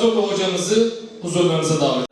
Zorlu hocamızı huzurlarınıza davet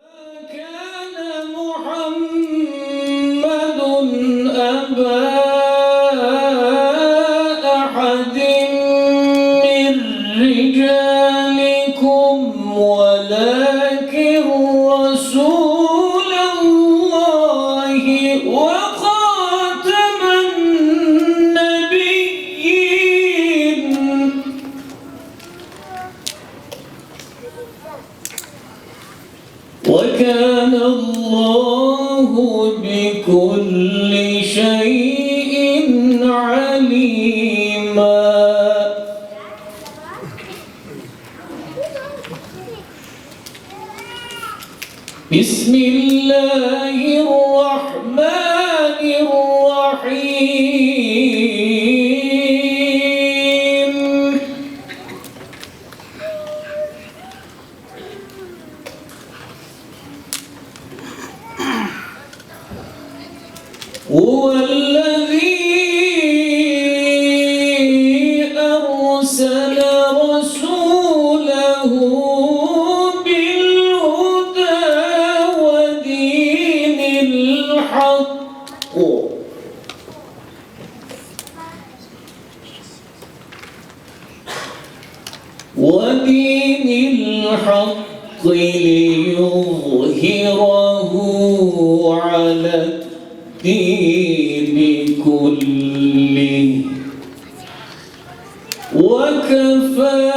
وكفى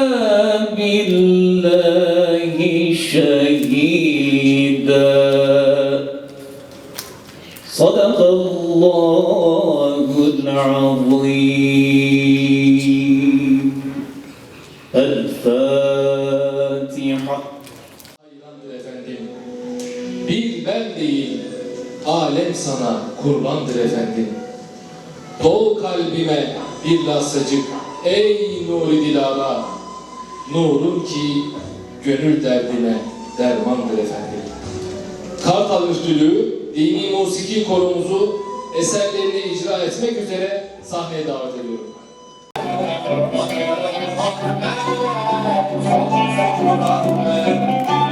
بالله شهيدا صدق الله العظيم الفاتحة Hayrandır efendim Bil ben değil Alem sana kurbandır efendim Doğ kalbime bir lasacık Ey nuri dilara Nurun ki gönül derdine dermandır efendim. Kartal Müftülüğü Dini Musiki Korumuzu eserlerini icra etmek üzere sahneye davet ediyorum. Thank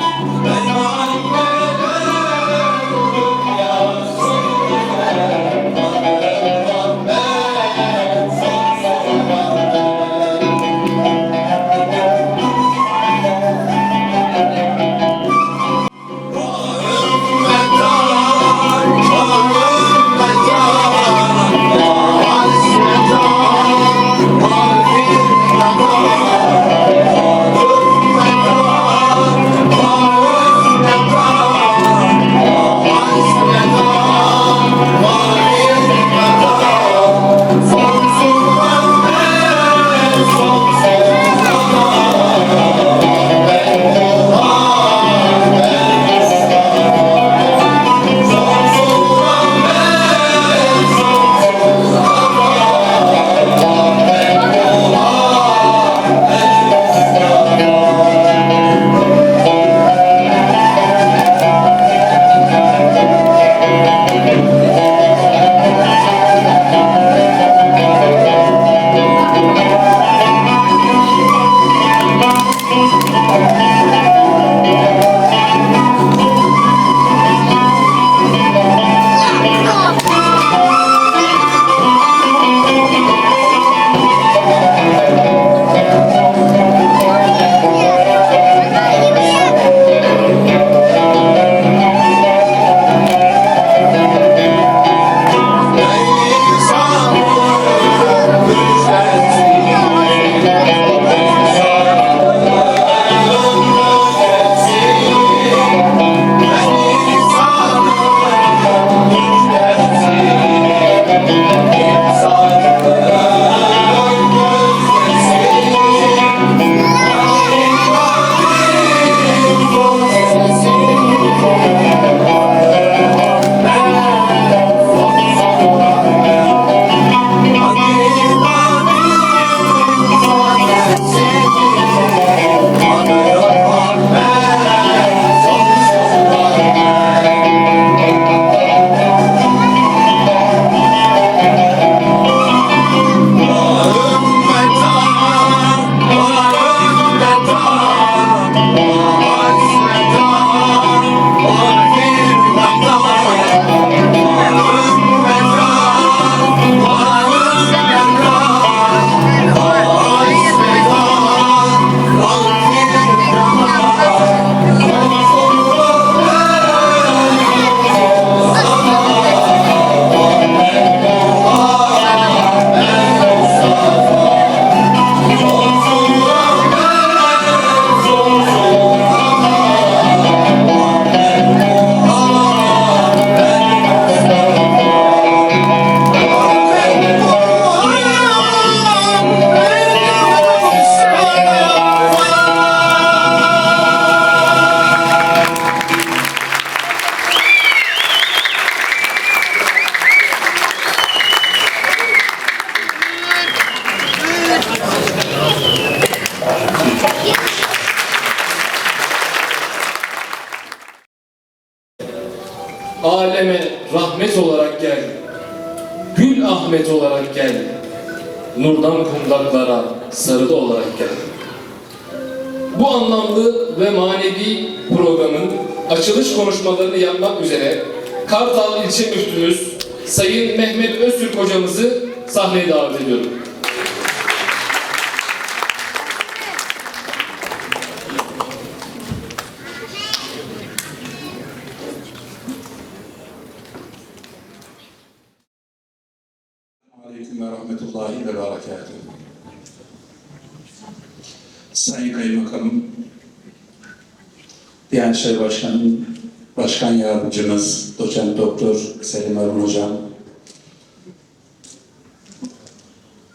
olarak gel. Gül Ahmet olarak gel. Nurdan kundaklara sarılı olarak gel. Bu anlamlı ve manevi programın açılış konuşmalarını yapmak üzere Kartal İlçe Müftümüz Sayın Mehmet Öztürk hocamızı sahneye davet ediyorum. Aleyküm ve rahmetullahi ve berekatuhu. Sayın Kaymakamım, Diyanet İşleri Başkanım, Başkan Yardımcımız, Doçent Doktor Selim Arun Hocam,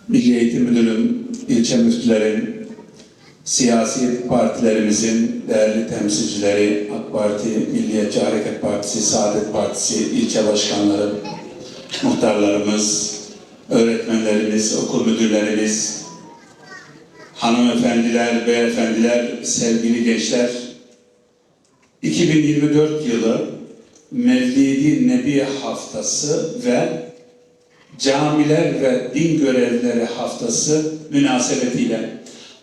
Milli Eğitim Müdürüm, ilçe müftülerim, siyasi partilerimizin değerli temsilcileri, AK Parti, Milliyetçi Hareket Partisi, Saadet Partisi, ilçe başkanları, muhtarlarımız, öğretmenlerimiz, okul müdürlerimiz, hanımefendiler, beyefendiler, sevgili gençler, 2024 yılı Mevlidi Nebi Haftası ve Camiler ve Din Görevlileri Haftası münasebetiyle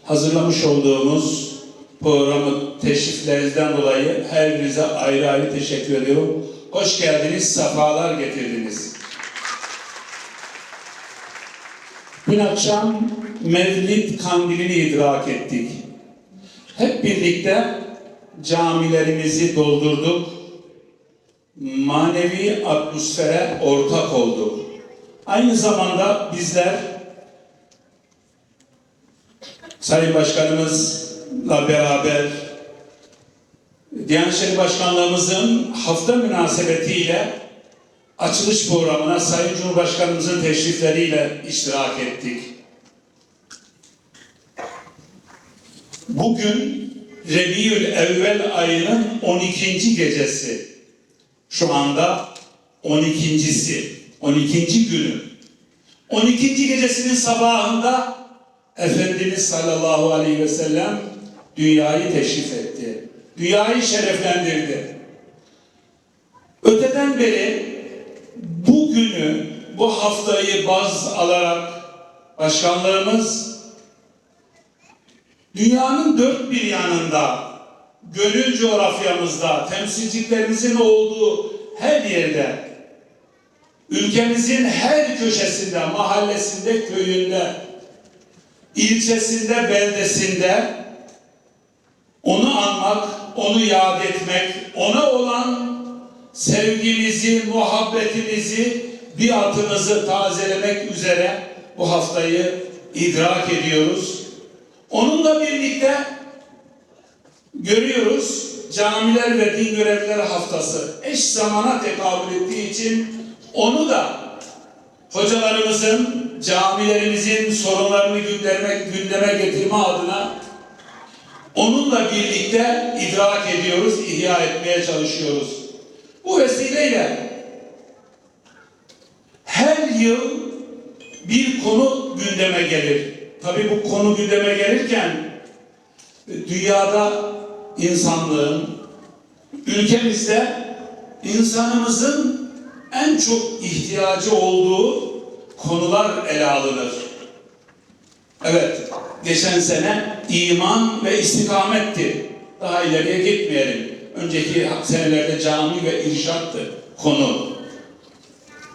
hazırlamış olduğumuz programı teşriflerinizden dolayı her birinize ayrı ayrı teşekkür ediyorum. Hoş geldiniz, sefalar getirdiniz. Dün akşam Mevlid kandilini idrak ettik. Hep birlikte camilerimizi doldurduk. Manevi atmosfere ortak olduk. Aynı zamanda bizler Sayın Başkanımızla beraber Diyanet İşleri Başkanlığımızın hafta münasebetiyle açılış programına Sayın Cumhurbaşkanımızın teşrifleriyle iştirak ettik. Bugün Rebiül Evvel ayının 12. gecesi. Şu anda 12.si, 12. günü. 12. gecesinin sabahında Efendimiz sallallahu aleyhi ve sellem dünyayı teşrif etti. Dünyayı şereflendirdi. Öteden beri bugünü, bu haftayı baz alarak başkanlığımız dünyanın dört bir yanında, gönül coğrafyamızda, temsilcilerimizin olduğu her yerde, ülkemizin her köşesinde, mahallesinde, köyünde, ilçesinde, beldesinde onu anmak, onu yad etmek, ona olan sevgimizi, muhabbetimizi, biatımızı tazelemek üzere bu haftayı idrak ediyoruz. Onunla birlikte görüyoruz camiler ve din görevlileri haftası eş zamana tekabül ettiği için onu da hocalarımızın, camilerimizin sorunlarını gündeme, gündeme getirme adına onunla birlikte idrak ediyoruz, ihya etmeye çalışıyoruz. Bu vesileyle her yıl bir konu gündeme gelir. Tabii bu konu gündeme gelirken dünyada insanlığın, ülkemizde insanımızın en çok ihtiyacı olduğu konular ele alınır. Evet, geçen sene iman ve istikametti. Daha ileriye gitmeyelim. Önceki senelerde cami ve irşattı konu.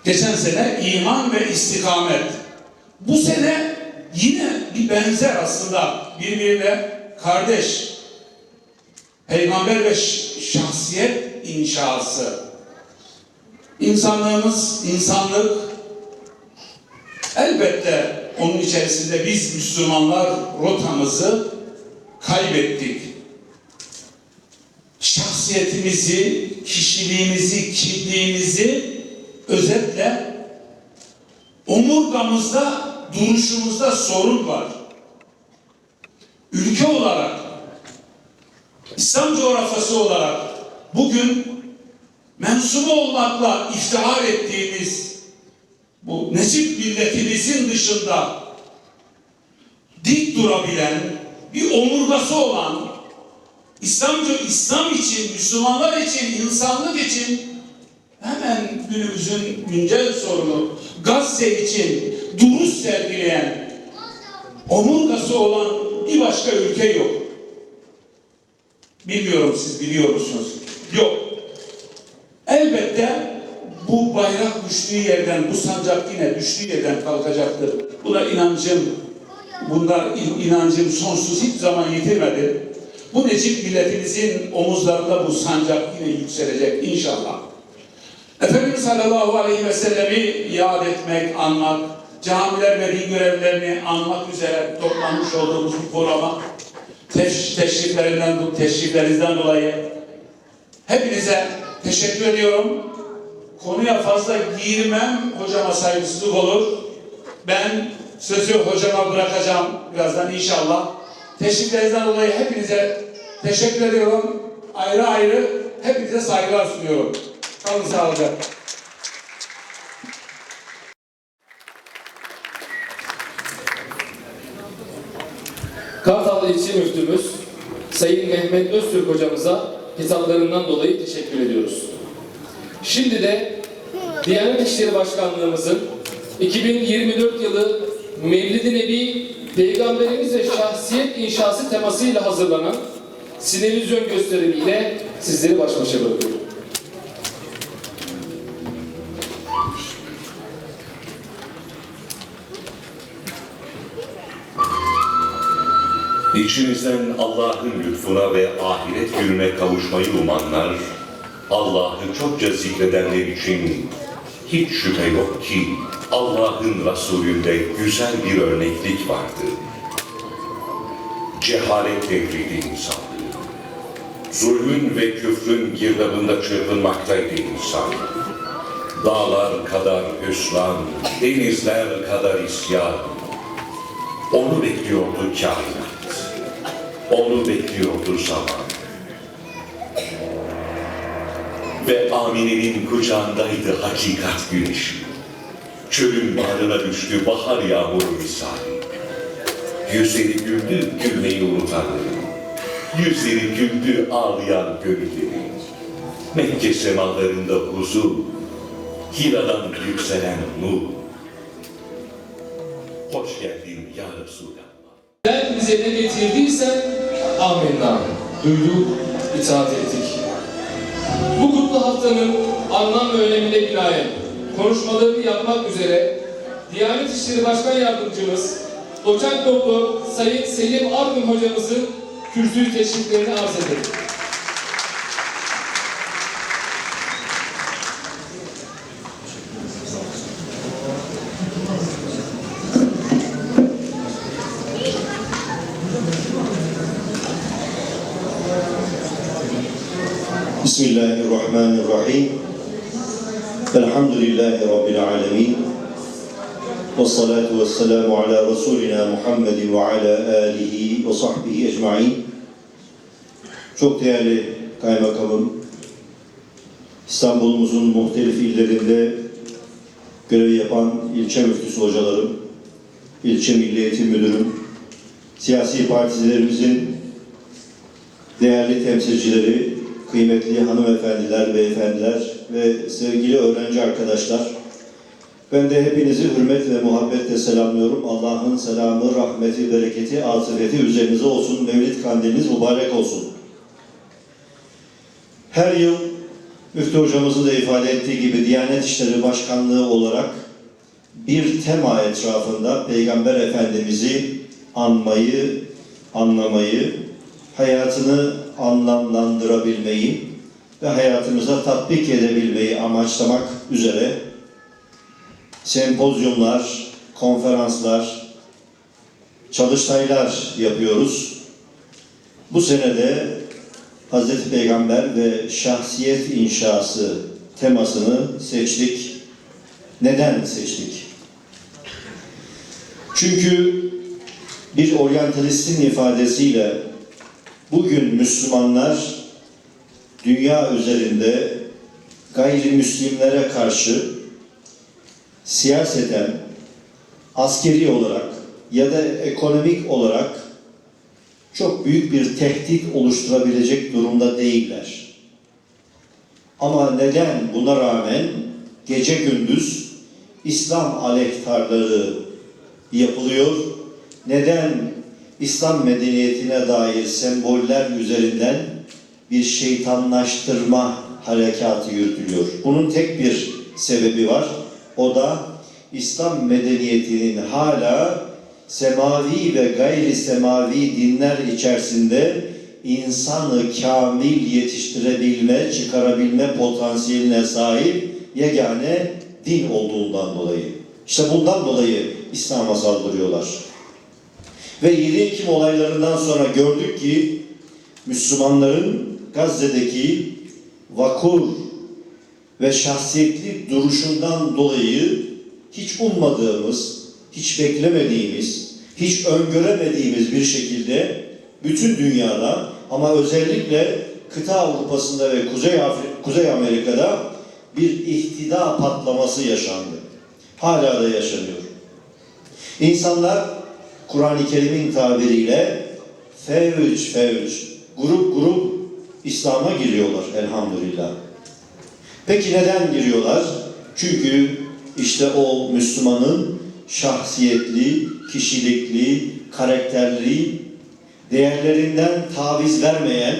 Geçen sene iman ve istikamet. Bu sene yine bir benzer aslında birbiriyle kardeş. Peygamber ve şahsiyet inşası. İnsanlığımız, insanlık elbette onun içerisinde biz Müslümanlar rotamızı kaybettik. Şahsiyetimizi, kişiliğimizi, kimliğimizi özetle omurgamızda, duruşumuzda sorun var. Ülke olarak, İslam coğrafyası olarak bugün mensubu olmakla iftihar ettiğimiz bu Necip milletimizin dışında dik durabilen bir omurgası olan İslamcı İslam için, Müslümanlar için, insanlık için hemen günümüzün güncel sorunu Gazze için duruş sergileyen omurgası olan bir başka ülke yok. Bilmiyorum siz biliyor musunuz? Yok. Elbette bu bayrak düştüğü yerden, bu sancak yine düştüğü yerden kalkacaktır. Buna inancım, bunda in- inancım sonsuz hiç zaman yitirmedi. Bu Necip milletimizin omuzlarında bu sancak yine yükselecek inşallah. Efendimiz sallallahu aleyhi ve sellemi yad etmek, anmak, camiler ve din görevlerini anmak üzere toplanmış olduğumuz bu programa teş, teşriflerinden, teşriflerinizden dolayı hepinize teşekkür ediyorum. Konuya fazla girmem, hocama saygısızlık olur. Ben sözü hocama bırakacağım birazdan inşallah. Teşriflerinizden dolayı hepinize teşekkür ediyorum. Ayrı ayrı hepinize saygılar sunuyorum. Kalın sağlıcakla. Kartal İlçe Müftümüz Sayın Mehmet Öztürk hocamıza hitaplarından dolayı teşekkür ediyoruz. Şimdi de Diyanet İşleri Başkanlığımızın 2024 yılı Mevlid-i Nebi Peygamberimiz ve Şahsiyet İnşası temasıyla hazırlanan sinevizyon gösterimiyle sizleri baş başa bırakıyorum. İçimizden Allah'ın lütfuna ve ahiret gününe kavuşmayı umanlar, Allah'ı çokça zikredenler için hiç şüphe yok ki Allah'ın Resulü'nde güzel bir örneklik vardı. Cehalet devriydi insanlığı. Zulmün ve küfrün girdabında çırpınmaktaydı insan. Dağlar kadar hüsran, denizler kadar isyan. Onu bekliyordu kainat. Onu bekliyordu zaman. Ve Amine'nin kucağındaydı hakikat güneşi. Çölün bağrına düştü bahar yağmuru misali. Yüzleri güldü gülmeyi unutanların. Yüzleri güldü ağlayan gönüllerin. Mekke semalarında huzur, Hira'dan yükselen nur. Hoş geldin ya Resulallah. Sen bize ne getirdiysen amenna. Duyduk, itaat ettik. Bu kutlu haftanın anlam ve önemine binaen konuşmalarını yapmak üzere Diyanet İşleri Başkan Yardımcımız Doçent Doktor Sayın Selim Argun hocamızın kürsü teşriflerini arz edelim. Bismillahirrahmanirrahim. الحمد لله رب العالمين والصلاة والسلام على رسولنا محمد وعلى آله وصحبه أجمعين Çok değerli kaymakamım, İstanbul'umuzun muhtelif illerinde görev yapan ilçe müftüsü hocalarım, ilçe milli eğitim müdürüm, siyasi partilerimizin değerli temsilcileri, kıymetli hanımefendiler, beyefendiler ve sevgili öğrenci arkadaşlar. Ben de hepinizi hürmet ve muhabbetle selamlıyorum. Allah'ın selamı, rahmeti, bereketi, afiyeti üzerinize olsun. Mevlid kandiliniz mübarek olsun. Her yıl Müftü hocamızın da ifade ettiği gibi Diyanet İşleri Başkanlığı olarak bir tema etrafında Peygamber Efendimiz'i anmayı, anlamayı, hayatını anlamlandırabilmeyi ve hayatımıza tatbik edebilmeyi amaçlamak üzere sempozyumlar, konferanslar, çalıştaylar yapıyoruz. Bu senede Hz. Peygamber ve şahsiyet inşası temasını seçtik. Neden seçtik? Çünkü bir oryantalistin ifadesiyle bugün Müslümanlar dünya üzerinde gayrimüslimlere karşı siyaseten, askeri olarak ya da ekonomik olarak çok büyük bir tehdit oluşturabilecek durumda değiller. Ama neden buna rağmen gece gündüz İslam aleyhtarları yapılıyor? Neden İslam medeniyetine dair semboller üzerinden bir şeytanlaştırma harekatı yürütülüyor? Bunun tek bir sebebi var. O da İslam medeniyetinin hala semavi ve gayri semavi dinler içerisinde insanı kamil yetiştirebilme, çıkarabilme potansiyeline sahip yegane din olduğundan dolayı. İşte bundan dolayı İslam'a saldırıyorlar. Ve 7 Ekim olaylarından sonra gördük ki Müslümanların Gazze'deki vakur ve şahsiyetli duruşundan dolayı hiç ummadığımız, hiç beklemediğimiz, hiç öngöremediğimiz bir şekilde bütün dünyada ama özellikle kıta Avrupa'sında ve Kuzey, Afri- Kuzey Amerika'da bir ihtida patlaması yaşandı. Hala da yaşanıyor. İnsanlar Kur'an-ı Kerim'in tabiriyle fevç fevç, grup grup İslam'a giriyorlar elhamdülillah. Peki neden giriyorlar? Çünkü işte o Müslümanın şahsiyetli, kişilikli, karakterli, değerlerinden taviz vermeyen,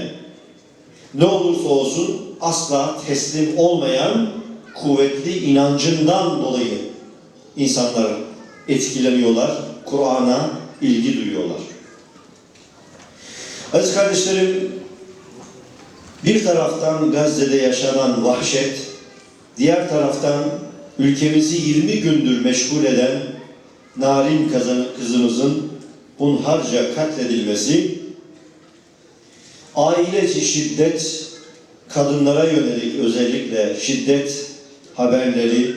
ne olursa olsun asla teslim olmayan kuvvetli inancından dolayı insanlar etkileniyorlar, Kur'an'a ilgi duyuyorlar. Aziz kardeşlerim, bir taraftan Gazze'de yaşanan vahşet, diğer taraftan ülkemizi 20 gündür meşgul eden Narin kızımızın hunharca katledilmesi, aileci şiddet, kadınlara yönelik özellikle şiddet haberleri,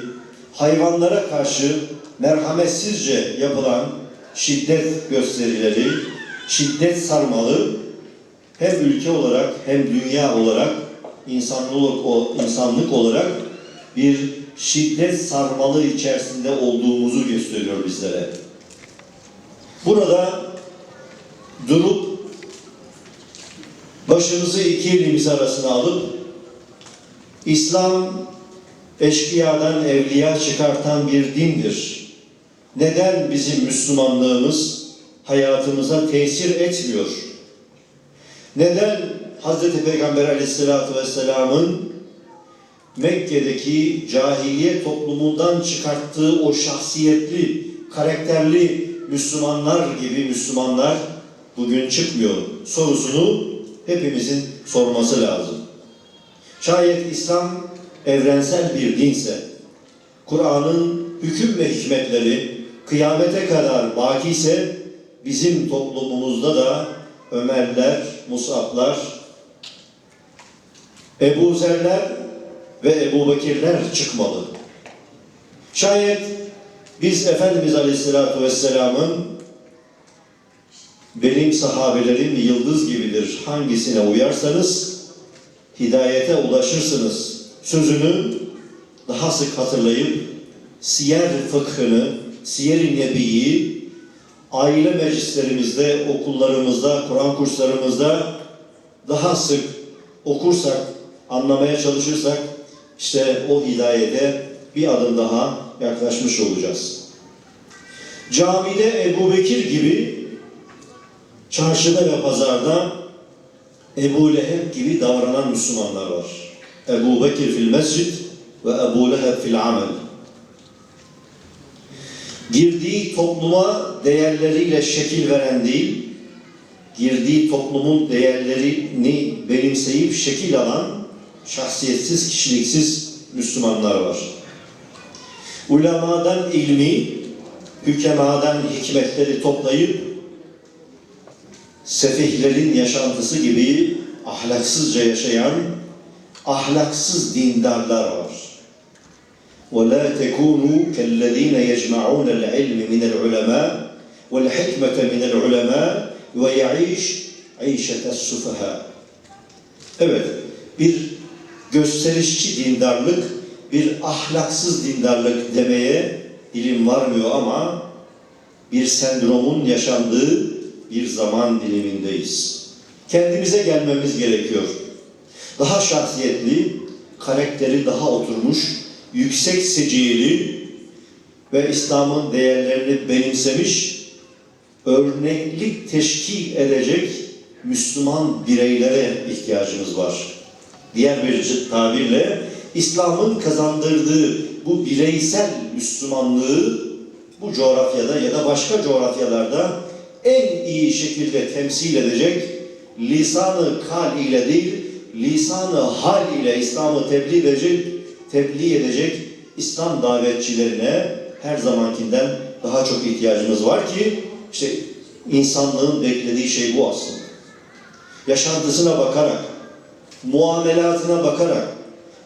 hayvanlara karşı merhametsizce yapılan şiddet gösterileri, şiddet sarmalı hem ülke olarak hem dünya olarak insanlık, insanlık olarak bir şiddet sarmalı içerisinde olduğumuzu gösteriyor bizlere. Burada durup başımızı iki elimiz arasına alıp İslam eşkıyadan evliya çıkartan bir dindir. Neden bizim Müslümanlığımız hayatımıza tesir etmiyor? Neden Hz. Peygamber aleyhissalatü vesselamın Mekke'deki cahiliye toplumundan çıkarttığı o şahsiyetli, karakterli Müslümanlar gibi Müslümanlar bugün çıkmıyor sorusunu hepimizin sorması lazım. Şayet İslam evrensel bir dinse, Kur'an'ın hüküm ve hikmetleri kıyamete kadar baki ise bizim toplumumuzda da Ömerler, Musablar, Ebu Zerler ve Ebu Bekirler çıkmalı. Şayet biz Efendimiz Aleyhisselatü Vesselam'ın benim sahabelerim yıldız gibidir hangisine uyarsanız hidayete ulaşırsınız sözünü daha sık hatırlayıp siyer fıkhını, siyer-i nebiyi aile meclislerimizde, okullarımızda, Kur'an kurslarımızda daha sık okursak, anlamaya çalışırsak işte o hidayete bir adım daha yaklaşmış olacağız. Camide Ebu Bekir gibi çarşıda ve pazarda Ebu Leheb gibi davranan Müslümanlar var. Ebu Bekir fil mescid ve Ebu Leheb fil amel. Girdiği topluma değerleriyle şekil veren değil, girdiği toplumun değerlerini benimseyip şekil alan şahsiyetsiz, kişiliksiz Müslümanlar var. Ulemadan ilmi, hükemadan hikmetleri toplayıp sefihlerin yaşantısı gibi ahlaksızca yaşayan ahlaksız dindarlar var. وَلَا تَكُونُوا كَالَّذ۪ينَ يَجْمَعُونَ الْعِلْمِ مِنَ الْعُلَمَاءِ وَالْحِكْمَةَ مِنَ الْعُلَمَاءِ وَيَعِيشْ عَيْشَةَ السُّفَهَا Evet, bir gösterişçi dindarlık, bir ahlaksız dindarlık demeye dilim varmıyor ama bir sendromun yaşandığı bir zaman dilimindeyiz. Kendimize gelmemiz gerekiyor. Daha şahsiyetli, karakteri daha oturmuş, yüksek seciyeli ve İslam'ın değerlerini benimsemiş, örneklik teşkil edecek Müslüman bireylere ihtiyacımız var. Diğer bir tabirle İslam'ın kazandırdığı bu bireysel Müslümanlığı bu coğrafyada ya da başka coğrafyalarda en iyi şekilde temsil edecek lisanı kal ile değil, lisanı hal ile İslam'ı tebliğ edecek, tebliğ edecek İslam davetçilerine her zamankinden daha çok ihtiyacımız var ki işte insanlığın beklediği şey bu aslında. Yaşantısına bakarak, muamelatına bakarak,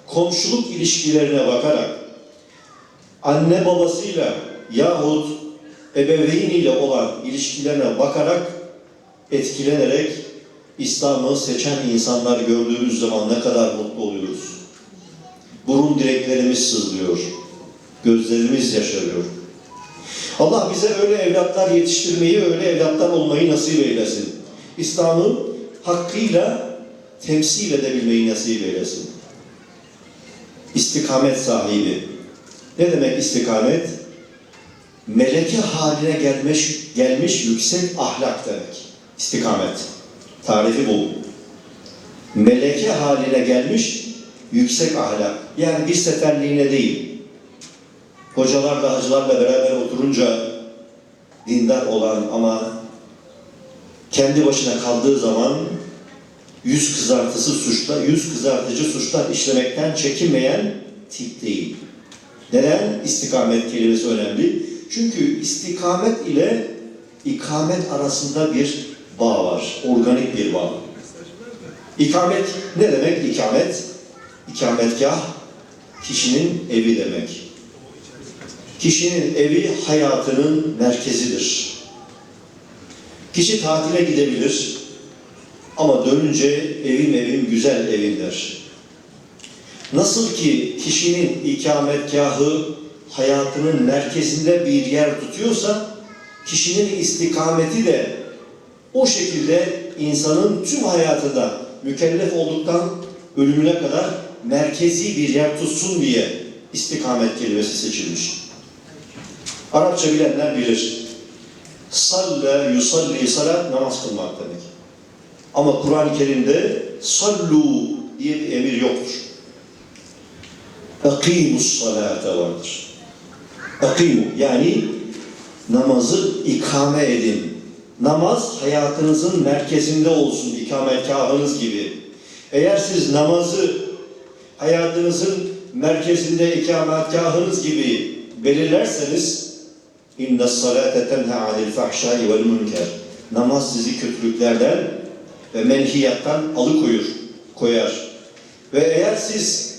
komşuluk ilişkilerine bakarak, anne babasıyla yahut ebeveyniyle olan ilişkilerine bakarak, etkilenerek İslam'ı seçen insanlar gördüğümüz zaman ne kadar mutlu oluyoruz. Burun direklerimiz sızlıyor, gözlerimiz yaşarıyor. Allah bize öyle evlatlar yetiştirmeyi, öyle evlatlar olmayı nasip eylesin. İslam'ı hakkıyla temsil edebilmeyi nasip eylesin. İstikamet sahibi. Ne demek istikamet? Meleke haline gelmiş, gelmiş yüksek ahlak demek. İstikamet. Tarifi bu. Meleke haline gelmiş yüksek ahlak. Yani bir seferliğine değil. Hocalarla, hacılarla beraber oturunca dindar olan ama kendi başına kaldığı zaman yüz kızartısı suçlar, yüz kızartıcı suçlar işlemekten çekinmeyen tip değil. Neden? İstikamet kelimesi önemli. Çünkü istikamet ile ikamet arasında bir bağ var. Organik bir bağ. İkamet ne demek ikamet? İkametgah kişinin evi demek. Kişinin evi hayatının merkezidir. Kişi tatile gidebilir ama dönünce evim evim güzel evim der. Nasıl ki kişinin ikametgahı hayatının merkezinde bir yer tutuyorsa, kişinin istikameti de o şekilde insanın tüm hayatında mükellef olduktan ölümüne kadar merkezi bir yer tutsun diye istikamet kelimesi seçilmiş. Arapça bilenler bilir. Salle, yusalli, salat namaz kılmak demek. Ama Kur'an-ı Kerim'de sallu diye bir emir yoktur. Akimus salate vardır. Akimu yani namazı ikame edin. Namaz hayatınızın merkezinde olsun, ikametgahınız gibi. Eğer siz namazı hayatınızın merkezinde ikametgahınız gibi belirlerseniz inna salate tenha anil fahşai vel münker. Namaz sizi kötülüklerden ve menhiyattan alıkoyur, koyar. Ve eğer siz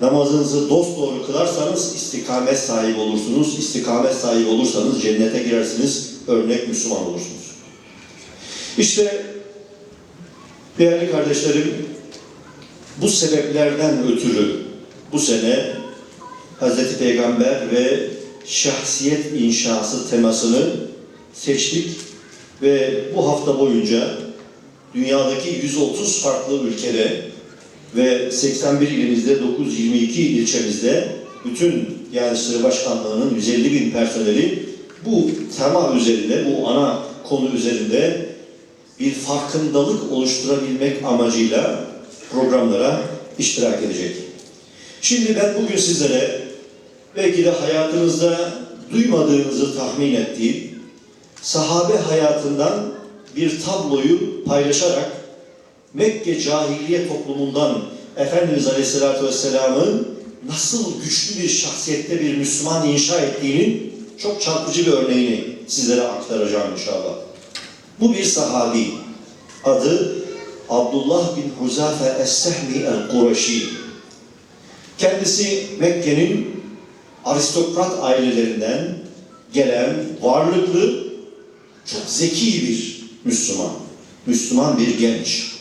namazınızı dosdoğru kılarsanız istikamet sahibi olursunuz. İstikamet sahibi olursanız cennete girersiniz, örnek Müslüman olursunuz. İşte değerli kardeşlerim, bu sebeplerden ötürü bu sene Hz. Peygamber ve şahsiyet inşası temasını seçtik ve bu hafta boyunca dünyadaki 130 farklı ülkede ve 81 ilimizde 922 ilçemizde bütün Sırrı Başkanlığı'nın 150 bin personeli bu tema üzerinde, bu ana konu üzerinde bir farkındalık oluşturabilmek amacıyla programlara iştirak edecek. Şimdi ben bugün sizlere belki de hayatınızda duymadığınızı tahmin ettiğim sahabe hayatından bir tabloyu paylaşarak Mekke cahiliye toplumundan Efendimiz Aleyhisselatü Vesselam'ın nasıl güçlü bir şahsiyette bir Müslüman inşa ettiğinin çok çarpıcı bir örneğini sizlere aktaracağım inşallah. Bu bir sahabi. Adı Abdullah bin Huzafe Es-Sehmi El-Kureşi. Kendisi Mekke'nin aristokrat ailelerinden gelen varlıklı, çok zeki bir Müslüman. Müslüman bir genç.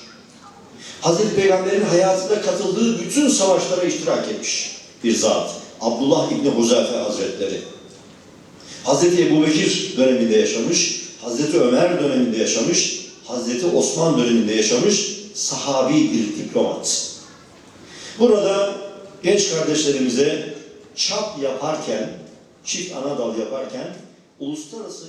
Hazreti Peygamber'in hayatında katıldığı bütün savaşlara iştirak etmiş bir zat. Abdullah İbni Huzafe Hazretleri. Hazreti Ebu Bekir döneminde yaşamış, Hazreti Ömer döneminde yaşamış, Hazreti Osman döneminde yaşamış sahabi bir diplomat. Burada genç kardeşlerimize çap yaparken, çift anadal yaparken uluslararası